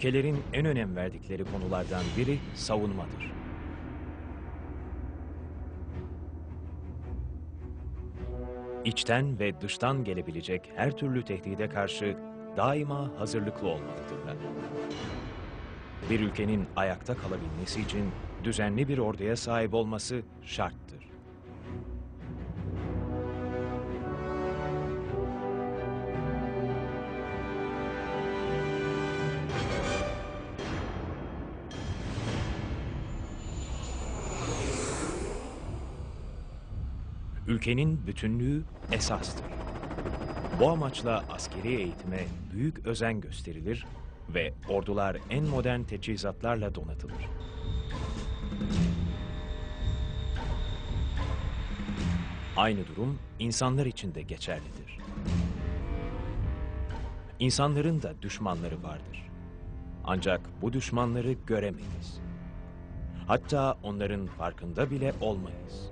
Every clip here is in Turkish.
Ülkelerin en önem verdikleri konulardan biri savunmadır. İçten ve dıştan gelebilecek her türlü tehdide karşı daima hazırlıklı olmalıdırlar. Bir ülkenin ayakta kalabilmesi için düzenli bir orduya sahip olması şarttır. Ülkenin bütünlüğü esastır. Bu amaçla askeri eğitime büyük özen gösterilir ve ordular en modern teçhizatlarla donatılır. Aynı durum insanlar için de geçerlidir. İnsanların da düşmanları vardır. Ancak bu düşmanları göremeyiz. Hatta onların farkında bile olmayız.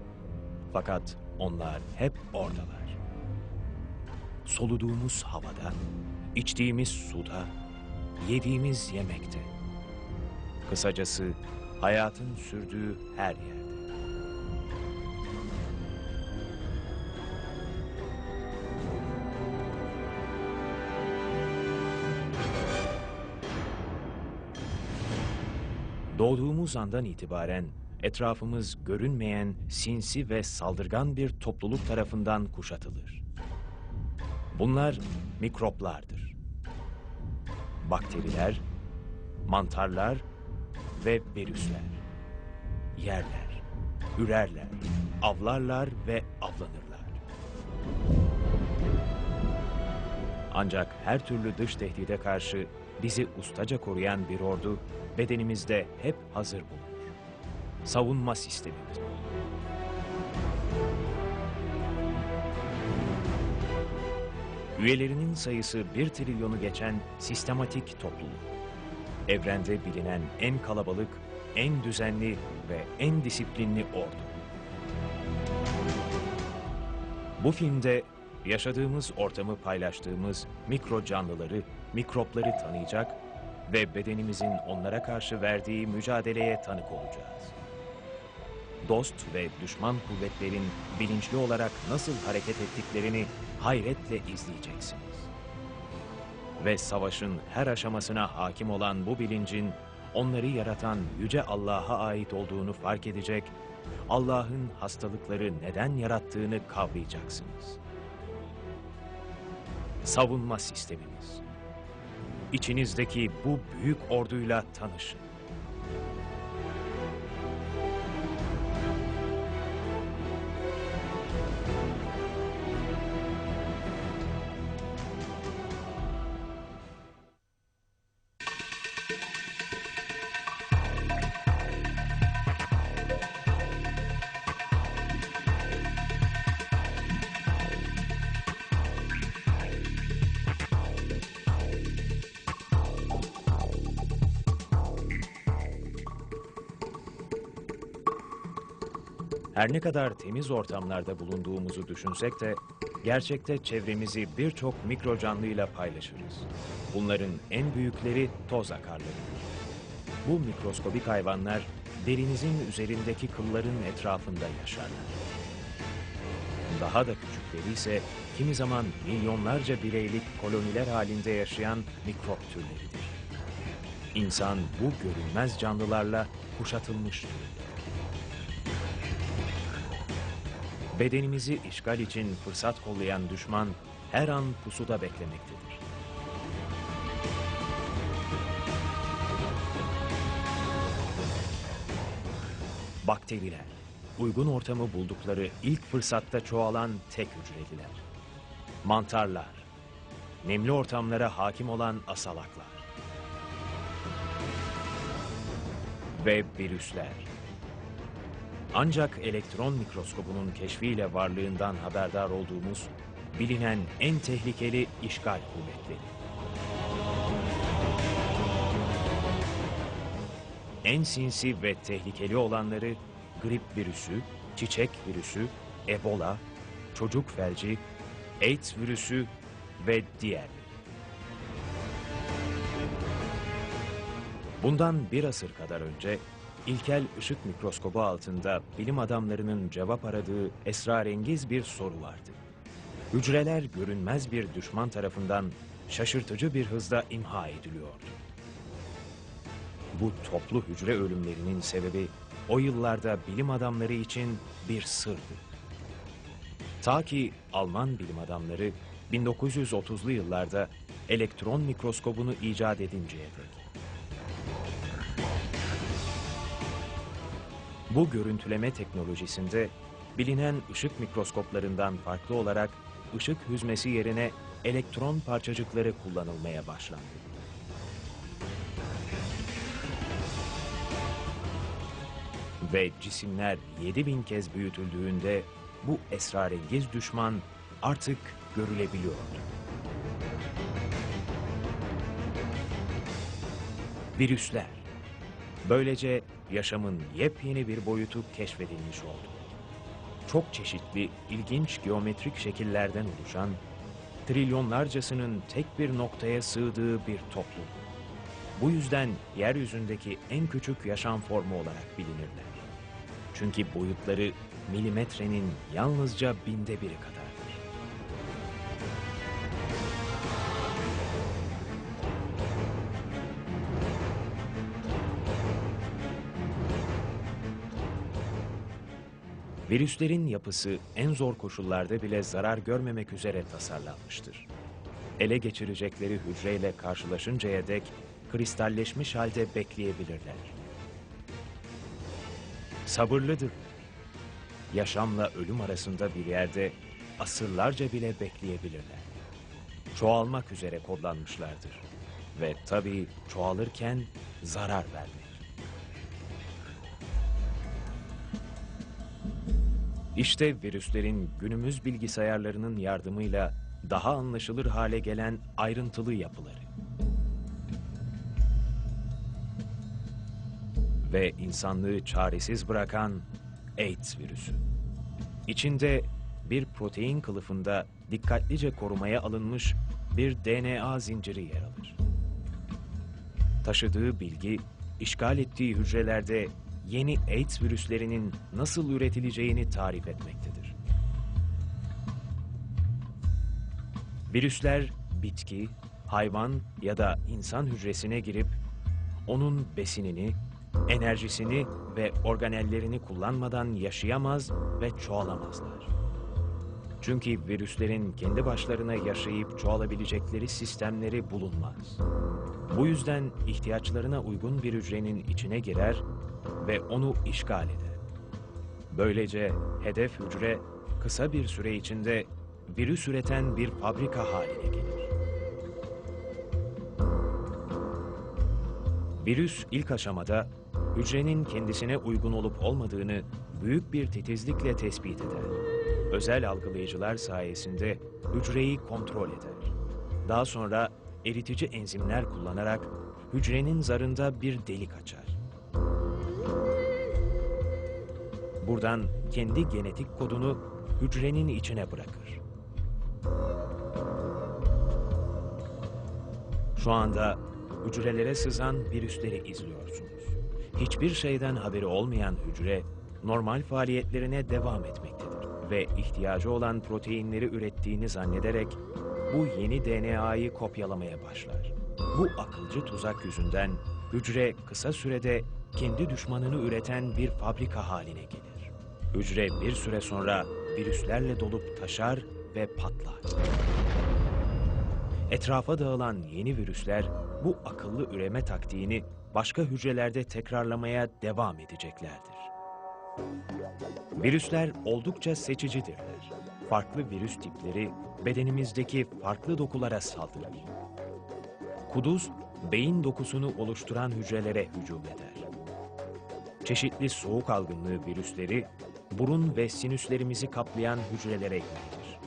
Fakat onlar hep oradalar. Soluduğumuz havada, içtiğimiz suda, yediğimiz yemekte. Kısacası hayatın sürdüğü her yerde. Doğduğumuz andan itibaren etrafımız görünmeyen, sinsi ve saldırgan bir topluluk tarafından kuşatılır. Bunlar mikroplardır. Bakteriler, mantarlar ve virüsler. Yerler, ürerler, avlarlar ve avlanırlar. Ancak her türlü dış tehdide karşı bizi ustaca koruyan bir ordu bedenimizde hep hazır bulunur. Savunma sistemimiz. Üyelerinin sayısı bir trilyonu geçen sistematik topluluk. Evrende bilinen en kalabalık, en düzenli ve en disiplinli ordu. Bu filmde yaşadığımız ortamı paylaştığımız mikro canlıları, mikropları tanıyacak ve bedenimizin onlara karşı verdiği mücadeleye tanık olacağız. Dost ve düşman kuvvetlerin bilinçli olarak nasıl hareket ettiklerini hayretle izleyeceksiniz. Ve savaşın her aşamasına hakim olan bu bilincin onları yaratan Yüce Allah'a ait olduğunu fark edecek, Allah'ın hastalıkları neden yarattığını kavrayacaksınız. Savunma sistemimiz. İçinizdeki bu büyük orduyla tanışın. Her ne kadar temiz ortamlarda bulunduğumuzu düşünsek de gerçekte çevremizi birçok mikro canlıyla paylaşırız. Bunların en büyükleri toz akarlarıdır. Bu mikroskobik hayvanlar derinizin üzerindeki kılların etrafında yaşarlar. Daha da küçükleri ise kimi zaman milyonlarca bireylik koloniler halinde yaşayan mikrop türleridir. İnsan bu görünmez canlılarla kuşatılmış Bedenimizi işgal için fırsat kollayan düşman her an pusuda beklemektedir. Bakteriler, uygun ortamı buldukları ilk fırsatta çoğalan tek hücreliler. Mantarlar, nemli ortamlara hakim olan asalaklar. Ve virüsler, ancak elektron mikroskobunun keşfiyle varlığından haberdar olduğumuz bilinen en tehlikeli işgal kuvvetleri. En sinsi ve tehlikeli olanları grip virüsü, çiçek virüsü, ebola, çocuk felci, AIDS virüsü ve diğerleri. Bundan bir asır kadar önce ilkel ışık mikroskobu altında bilim adamlarının cevap aradığı esrarengiz bir soru vardı. Hücreler görünmez bir düşman tarafından şaşırtıcı bir hızla imha ediliyordu. Bu toplu hücre ölümlerinin sebebi o yıllarda bilim adamları için bir sırdı. Ta ki Alman bilim adamları 1930'lu yıllarda elektron mikroskobunu icat edinceye dek. Bu görüntüleme teknolojisinde bilinen ışık mikroskoplarından farklı olarak ışık hüzmesi yerine elektron parçacıkları kullanılmaya başlandı. Ve cisimler 7000 kez büyütüldüğünde bu esrarengiz düşman artık görülebiliyordu. Virüsler. Böylece yaşamın yepyeni bir boyutu keşfedilmiş oldu. Çok çeşitli, ilginç geometrik şekillerden oluşan, trilyonlarcasının tek bir noktaya sığdığı bir toplum. Bu yüzden yeryüzündeki en küçük yaşam formu olarak bilinirler. Çünkü boyutları milimetrenin yalnızca binde biri kadardır. Virüslerin yapısı en zor koşullarda bile zarar görmemek üzere tasarlanmıştır. Ele geçirecekleri hücreyle karşılaşıncaya dek kristalleşmiş halde bekleyebilirler. Sabırlıdır. Yaşamla ölüm arasında bir yerde asırlarca bile bekleyebilirler. Çoğalmak üzere kodlanmışlardır. Ve tabii çoğalırken zarar vermek. İşte virüslerin günümüz bilgisayarlarının yardımıyla daha anlaşılır hale gelen ayrıntılı yapıları. Ve insanlığı çaresiz bırakan AIDS virüsü. İçinde bir protein kılıfında dikkatlice korumaya alınmış bir DNA zinciri yer alır. Taşıdığı bilgi, işgal ettiği hücrelerde yeni AIDS virüslerinin nasıl üretileceğini tarif etmektedir. Virüsler bitki, hayvan ya da insan hücresine girip onun besinini, enerjisini ve organellerini kullanmadan yaşayamaz ve çoğalamazlar. Çünkü virüslerin kendi başlarına yaşayıp çoğalabilecekleri sistemleri bulunmaz. Bu yüzden ihtiyaçlarına uygun bir hücrenin içine girer ve onu işgal eder. Böylece hedef hücre kısa bir süre içinde virüs üreten bir fabrika haline gelir. Virüs ilk aşamada hücrenin kendisine uygun olup olmadığını büyük bir titizlikle tespit eder. Özel algılayıcılar sayesinde hücreyi kontrol eder. Daha sonra eritici enzimler kullanarak hücrenin zarında bir delik açar. Buradan kendi genetik kodunu hücrenin içine bırakır. Şu anda hücrelere sızan virüsleri izliyorsunuz. Hiçbir şeyden haberi olmayan hücre normal faaliyetlerine devam etmektedir ve ihtiyacı olan proteinleri ürettiğini zannederek bu yeni DNA'yı kopyalamaya başlar. Bu akılcı tuzak yüzünden hücre kısa sürede kendi düşmanını üreten bir fabrika haline gelir. Hücre bir süre sonra virüslerle dolup taşar ve patlar. Etrafa dağılan yeni virüsler bu akıllı üreme taktiğini başka hücrelerde tekrarlamaya devam edeceklerdir. Virüsler oldukça seçicidirler. Farklı virüs tipleri bedenimizdeki farklı dokulara saldırır. Kuduz, beyin dokusunu oluşturan hücrelere hücum eder. Çeşitli soğuk algınlığı virüsleri burun ve sinüslerimizi kaplayan hücrelere yönelir.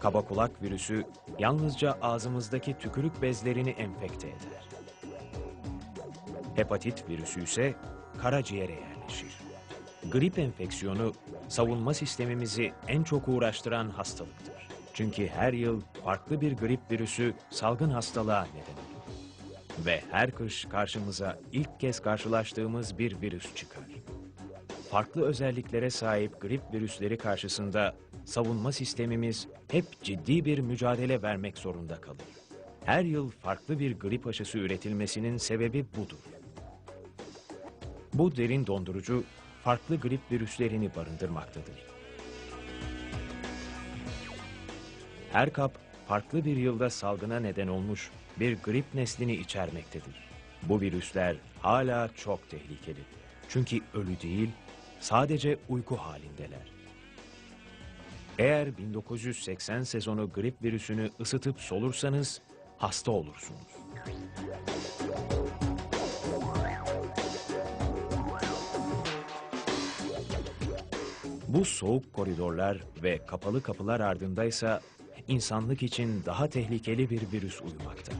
Kaba kulak virüsü yalnızca ağzımızdaki tükürük bezlerini enfekte eder. Hepatit virüsü ise karaciğere yerleşir. Grip enfeksiyonu savunma sistemimizi en çok uğraştıran hastalıktır. Çünkü her yıl farklı bir grip virüsü salgın hastalığa neden olur. Ve her kış karşımıza ilk kez karşılaştığımız bir virüs çıkar. Farklı özelliklere sahip grip virüsleri karşısında savunma sistemimiz hep ciddi bir mücadele vermek zorunda kalır. Her yıl farklı bir grip aşısı üretilmesinin sebebi budur. Bu derin dondurucu farklı grip virüslerini barındırmaktadır. Her kap farklı bir yılda salgına neden olmuş bir grip neslini içermektedir. Bu virüsler hala çok tehlikeli. Çünkü ölü değil, sadece uyku halindeler. Eğer 1980 sezonu grip virüsünü ısıtıp solursanız hasta olursunuz. Bu soğuk koridorlar ve kapalı kapılar ardındaysa insanlık için daha tehlikeli bir virüs uyumakta.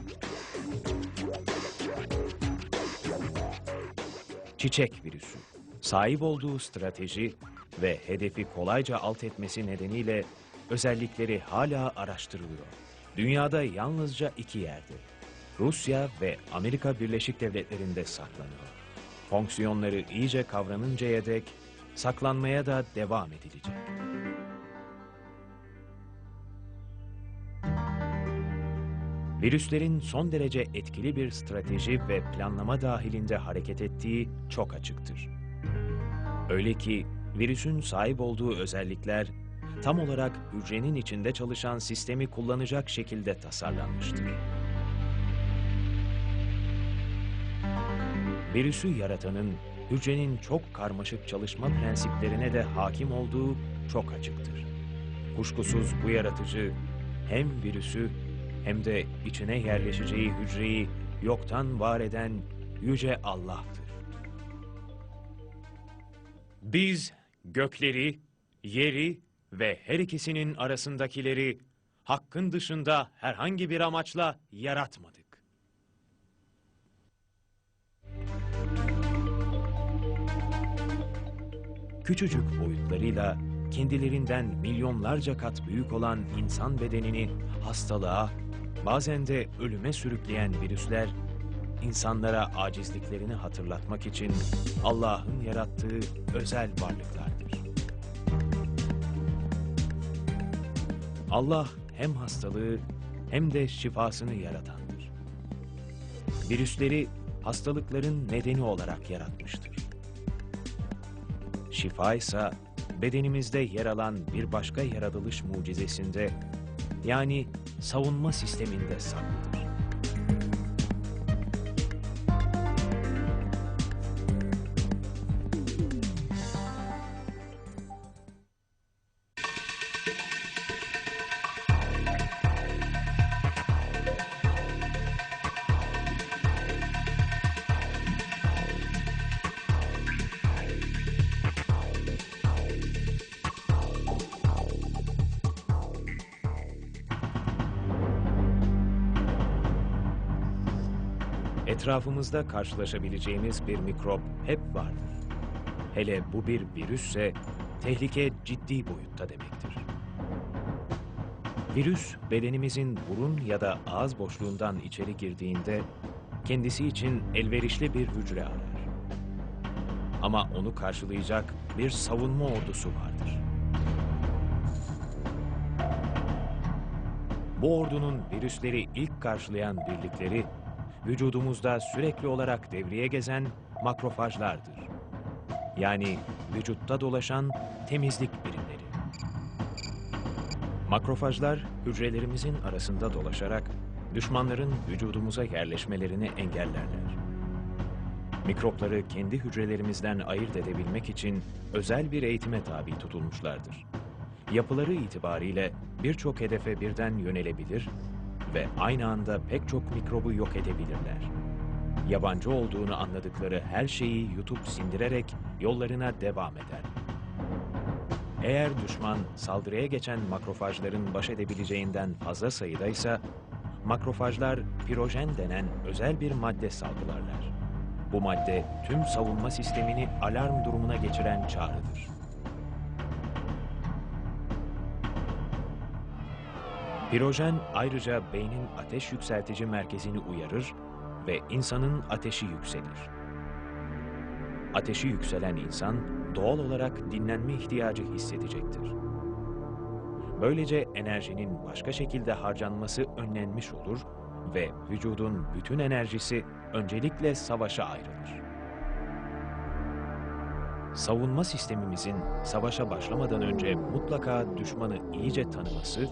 Çiçek virüsü. Sahip olduğu strateji ve hedefi kolayca alt etmesi nedeniyle özellikleri hala araştırılıyor. Dünyada yalnızca iki yerde, Rusya ve Amerika Birleşik Devletleri'nde saklanıyor. Fonksiyonları iyice kavranıncaya dek saklanmaya da devam edilecek. Virüslerin son derece etkili bir strateji ve planlama dahilinde hareket ettiği çok açıktır. Öyle ki virüsün sahip olduğu özellikler tam olarak hücrenin içinde çalışan sistemi kullanacak şekilde tasarlanmıştır. Virüsü yaratanın hücrenin çok karmaşık çalışma prensiplerine de hakim olduğu çok açıktır. Kuşkusuz bu yaratıcı hem virüsü hem de içine yerleşeceği hücreyi yoktan var eden yüce Allah'tır. Biz gökleri, yeri ve her ikisinin arasındakileri hakkın dışında herhangi bir amaçla yaratmadık. Küçücük boyutlarıyla kendilerinden milyonlarca kat büyük olan insan bedenini hastalığa, bazen de ölüme sürükleyen virüsler, insanlara acizliklerini hatırlatmak için Allah'ın yarattığı özel varlıklardır. Allah hem hastalığı hem de şifasını yaratandır. Virüsleri hastalıkların nedeni olarak yaratmıştır. Şifa ise bedenimizde yer alan bir başka yaratılış mucizesinde yani savunma sisteminde saklıdır. Etrafımızda karşılaşabileceğimiz bir mikrop hep vardır. Hele bu bir virüsse tehlike ciddi boyutta demektir. Virüs bedenimizin burun ya da ağız boşluğundan içeri girdiğinde kendisi için elverişli bir hücre arar. Ama onu karşılayacak bir savunma ordusu vardır. Bu ordunun virüsleri ilk karşılayan birlikleri vücudumuzda sürekli olarak devreye gezen makrofajlardır. Yani vücutta dolaşan temizlik birimleri. Makrofajlar hücrelerimizin arasında dolaşarak düşmanların vücudumuza yerleşmelerini engellerler. Mikropları kendi hücrelerimizden ayırt edebilmek için özel bir eğitime tabi tutulmuşlardır. Yapıları itibariyle birçok hedefe birden yönelebilir ve aynı anda pek çok mikrobu yok edebilirler. Yabancı olduğunu anladıkları her şeyi yutup sindirerek yollarına devam eder. Eğer düşman saldırıya geçen makrofajların baş edebileceğinden fazla sayıdaysa, makrofajlar pirojen denen özel bir madde salgılarlar. Bu madde tüm savunma sistemini alarm durumuna geçiren çağrıdır. Pirojen ayrıca beynin ateş yükseltici merkezini uyarır ve insanın ateşi yükselir. Ateşi yükselen insan doğal olarak dinlenme ihtiyacı hissedecektir. Böylece enerjinin başka şekilde harcanması önlenmiş olur ve vücudun bütün enerjisi öncelikle savaşa ayrılır. Savunma sistemimizin savaşa başlamadan önce mutlaka düşmanı iyice tanıması,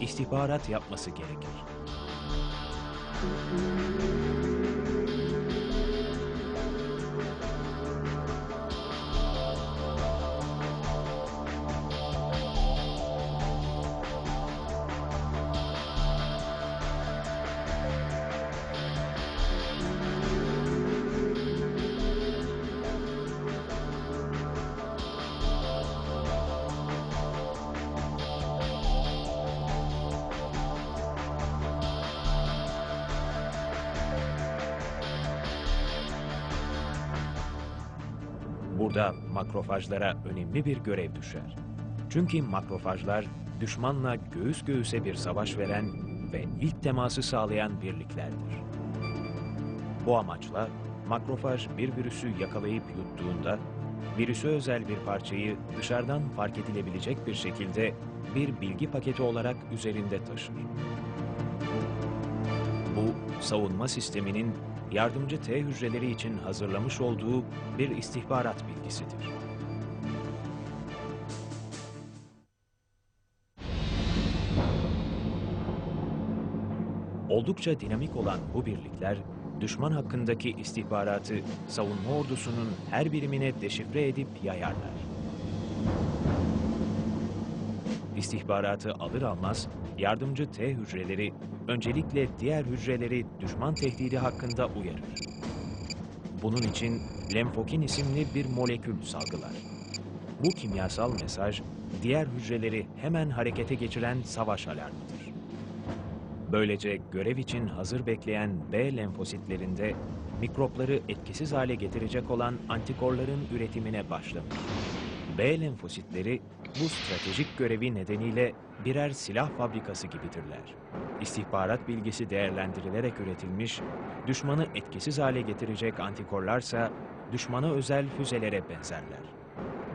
istihbarat yapması gerekir. Makrofajlara önemli bir görev düşer. Çünkü makrofajlar düşmanla göğüs göğüse bir savaş veren ve ilk teması sağlayan birliklerdir. Bu amaçla makrofaj bir virüsü yakalayıp yuttuğunda virüse özel bir parçayı dışarıdan fark edilebilecek bir şekilde bir bilgi paketi olarak üzerinde taşır. Bu savunma sisteminin yardımcı T hücreleri için hazırlamış olduğu bir istihbarat bilgisidir. Oldukça dinamik olan bu birlikler, düşman hakkındaki istihbaratı savunma ordusunun her birimine deşifre edip yayarlar. İstihbaratı alır almaz yardımcı T hücreleri öncelikle diğer hücreleri düşman tehdidi hakkında uyarır. Bunun için lenfokin isimli bir molekül salgılar. Bu kimyasal mesaj diğer hücreleri hemen harekete geçiren savaş alarmıdır. Böylece görev için hazır bekleyen B lenfositlerinde mikropları etkisiz hale getirecek olan antikorların üretimine başlanır. B lenfositleri bu stratejik görevi nedeniyle birer silah fabrikası gibidirler. İstihbarat bilgisi değerlendirilerek üretilmiş, düşmanı etkisiz hale getirecek antikorlarsa düşmana özel füzelere benzerler.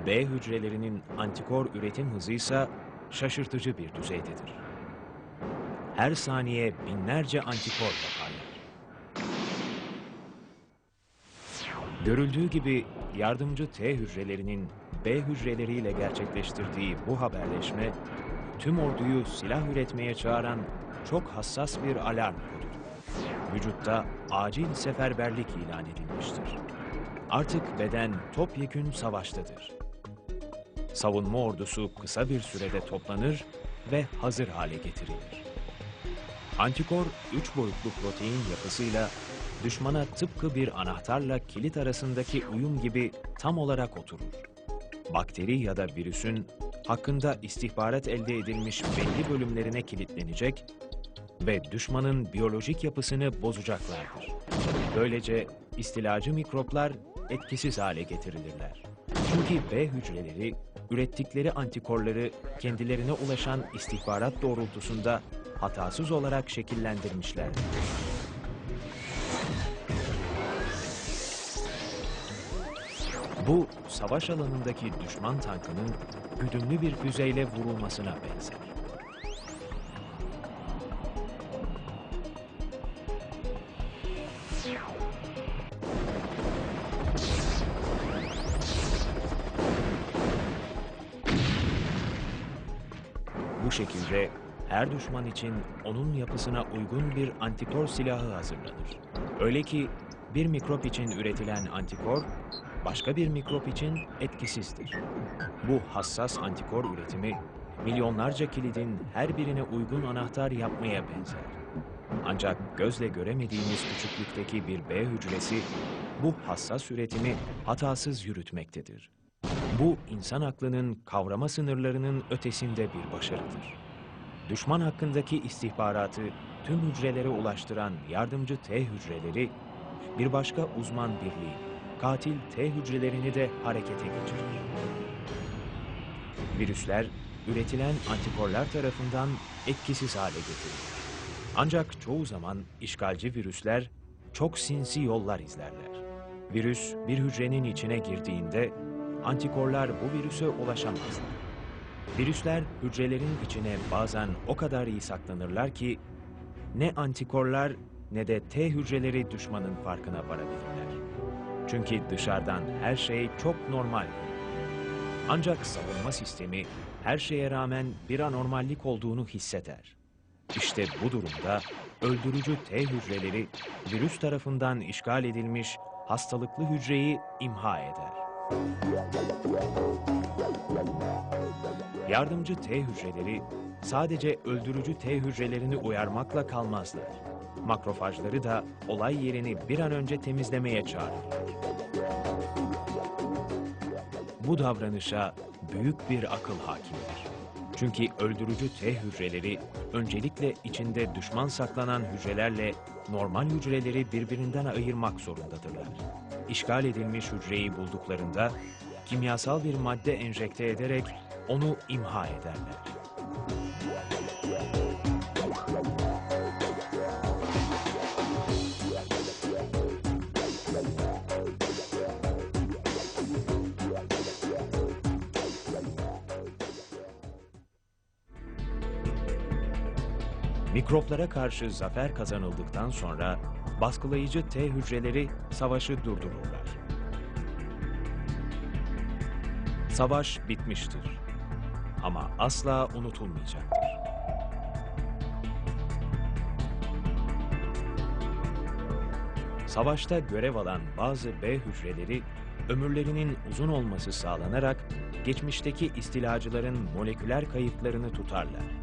B hücrelerinin antikor üretim hızı ise şaşırtıcı bir düzeydedir. Her saniye binlerce antikor yaparlar. Görüldüğü gibi yardımcı T hücrelerinin B hücreleriyle gerçekleştirdiği bu haberleşme, tüm orduyu silah üretmeye çağıran çok hassas bir alarm kodudur. Vücutta acil seferberlik ilan edilmiştir. Artık beden topyekün savaştadır. Savunma ordusu kısa bir sürede toplanır ve hazır hale getirilir. Antikor, üç boyutlu protein yapısıyla düşmana tıpkı bir anahtarla kilit arasındaki uyum gibi tam olarak oturur. Bakteri ya da virüsün hakkında istihbarat elde edilmiş belli bölümlerine kilitlenecek ve düşmanın biyolojik yapısını bozacaklardır. Böylece istilacı mikroplar etkisiz hale getirilirler. Çünkü B hücreleri ürettikleri antikorları kendilerine ulaşan istihbarat doğrultusunda hatasız olarak şekillendirmişlerdir. Bu, savaş alanındaki düşman tankının güdümlü bir füzeyle vurulmasına benzer. Her düşman için onun yapısına uygun bir antikor silahı hazırlanır. Öyle ki bir mikrop için üretilen antikor başka bir mikrop için etkisizdir. Bu hassas antikor üretimi milyonlarca kilidin her birine uygun anahtar yapmaya benzer. Ancak gözle göremediğimiz küçüklükteki bir B hücresi bu hassas üretimi hatasız yürütmektedir. Bu insan aklının kavrama sınırlarının ötesinde bir başarıdır. Düşman hakkındaki istihbaratı tüm hücrelere ulaştıran yardımcı T hücreleri bir başka uzman birliği, katil T hücrelerini de harekete geçirir. Virüsler üretilen antikorlar tarafından etkisiz hale getirilir. Ancak çoğu zaman işgalci virüsler çok sinsi yollar izlerler. Virüs bir hücrenin içine girdiğinde antikorlar bu virüse ulaşamazlar. Virüsler hücrelerin içine bazen o kadar iyi saklanırlar ki ne antikorlar ne de T hücreleri düşmanın farkına varabilirler. Çünkü dışarıdan her şey çok normal. Ancak savunma sistemi her şeye rağmen bir anormallik olduğunu hisseder. İşte bu durumda öldürücü T hücreleri virüs tarafından işgal edilmiş hastalıklı hücreyi imha eder. Yardımcı T hücreleri sadece öldürücü T hücrelerini uyarmakla kalmazlar. Makrofajları da olay yerini bir an önce temizlemeye çağırırlar. Bu davranışa büyük bir akıl hakimdir. Çünkü öldürücü T hücreleri öncelikle içinde düşman saklanan hücrelerle normal hücreleri birbirinden ayırmak zorundadırlar. İşgal edilmiş hücreyi bulduklarında kimyasal bir madde enjekte ederek onu imha ederler. Mikroplara karşı zafer kazanıldıktan sonra baskılayıcı T hücreleri savaşı durdururlar. Savaş bitmiştir ama asla unutulmayacaktır. Savaşta görev alan bazı B hücreleri ömürlerinin uzun olması sağlanarak geçmişteki istilacıların moleküler kayıtlarını tutarlar.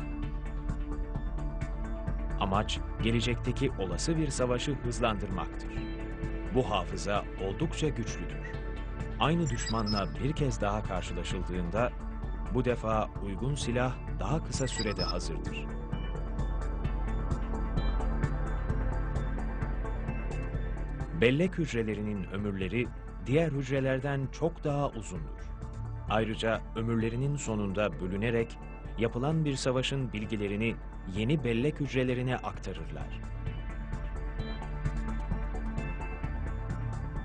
Amaç gelecekteki olası bir savaşı hızlandırmaktır. Bu hafıza oldukça güçlüdür. Aynı düşmanla bir kez daha karşılaşıldığında bu defa uygun silah daha kısa sürede hazırdır. Bellek hücrelerinin ömürleri diğer hücrelerden çok daha uzundur. Ayrıca ömürlerinin sonunda bölünerek yapılan bir savaşın bilgilerini yeni bellek hücrelerine aktarırlar.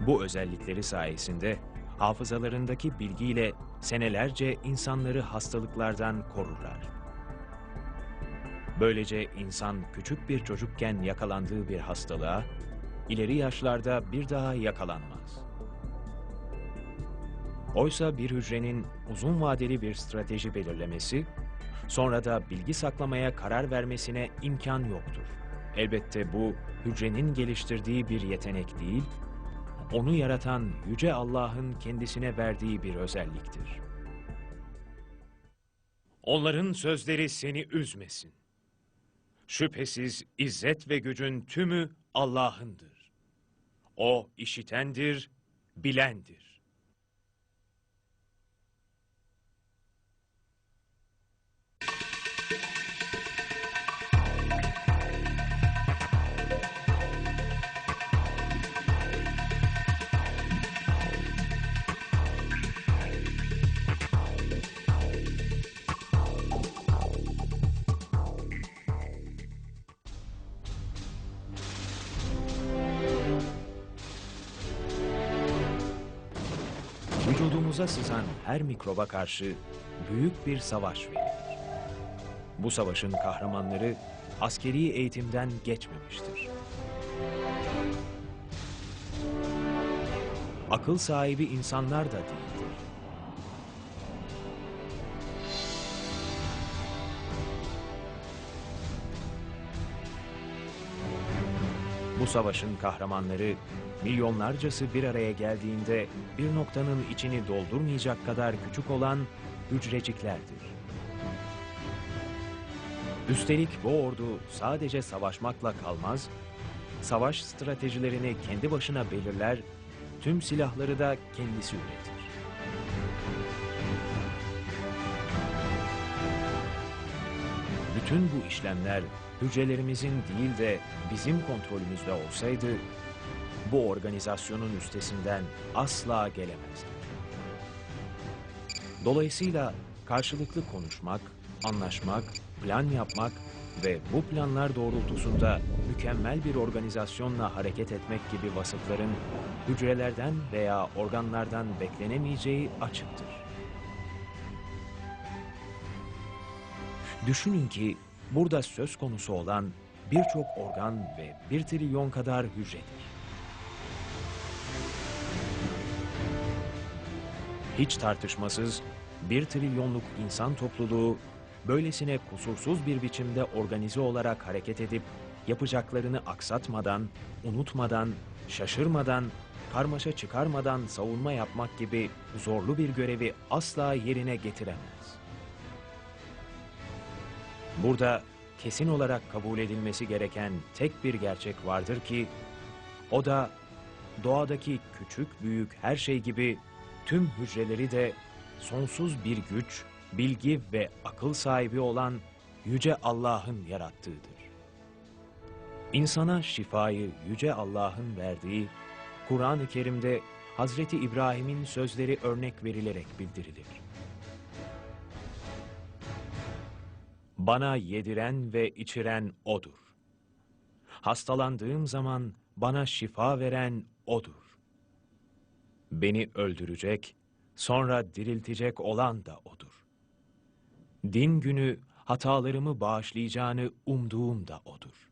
Bu özellikleri sayesinde hafızalarındaki bilgiyle senelerce insanları hastalıklardan korurlar. Böylece insan küçük bir çocukken yakalandığı bir hastalığa ileri yaşlarda bir daha yakalanmaz. Oysa bir hücrenin uzun vadeli bir strateji belirlemesi, sonra da bilgi saklamaya karar vermesine imkan yoktur. Elbette bu hücrenin geliştirdiği bir yetenek değil, onu yaratan yüce Allah'ın kendisine verdiği bir özelliktir. Onların sözleri seni üzmesin. Şüphesiz izzet ve gücün tümü Allah'ındır. O işitendir, bilendir. Vücudumuza sızan her mikroba karşı büyük bir savaş verilir. Bu savaşın kahramanları askeri eğitimden geçmemiştir. Akıl sahibi insanlar da değildir. Bu savaşın kahramanları milyonlarcası bir araya geldiğinde bir noktanın içini doldurmayacak kadar küçük olan hücreciklerdir. Üstelik bu ordu sadece savaşmakla kalmaz, savaş stratejilerini kendi başına belirler, tüm silahları da kendisi üretir. Bütün bu işlemler hücrelerimizin değil de bizim kontrolümüzde olsaydı, bu organizasyonun üstesinden asla gelemezdi. Dolayısıyla karşılıklı konuşmak, anlaşmak, plan yapmak ve bu planlar doğrultusunda mükemmel bir organizasyonla hareket etmek gibi vasıfların hücrelerden veya organlardan beklenemeyeceği açıktır. Düşünün ki burada söz konusu olan birçok organ ve bir trilyon kadar hücredir. Hiç tartışmasız bir trilyonluk insan topluluğu böylesine kusursuz bir biçimde organize olarak hareket edip yapacaklarını aksatmadan, unutmadan, şaşırmadan, karmaşa çıkarmadan savunma yapmak gibi zorlu bir görevi asla yerine getiremez. Burada kesin olarak kabul edilmesi gereken tek bir gerçek vardır ki, o da doğadaki küçük büyük her şey gibi tüm hücreleri de sonsuz bir güç, bilgi ve akıl sahibi olan Yüce Allah'ın yarattığıdır. İnsana şifayı Yüce Allah'ın verdiği, Kur'an-ı Kerim'de Hazreti İbrahim'in sözleri örnek verilerek bildirilir. Bana yediren ve içiren O'dur. Hastalandığım zaman bana şifa veren O'dur. Beni öldürecek, sonra diriltecek olan da O'dur. Din günü hatalarımı bağışlayacağını umduğum da O'dur.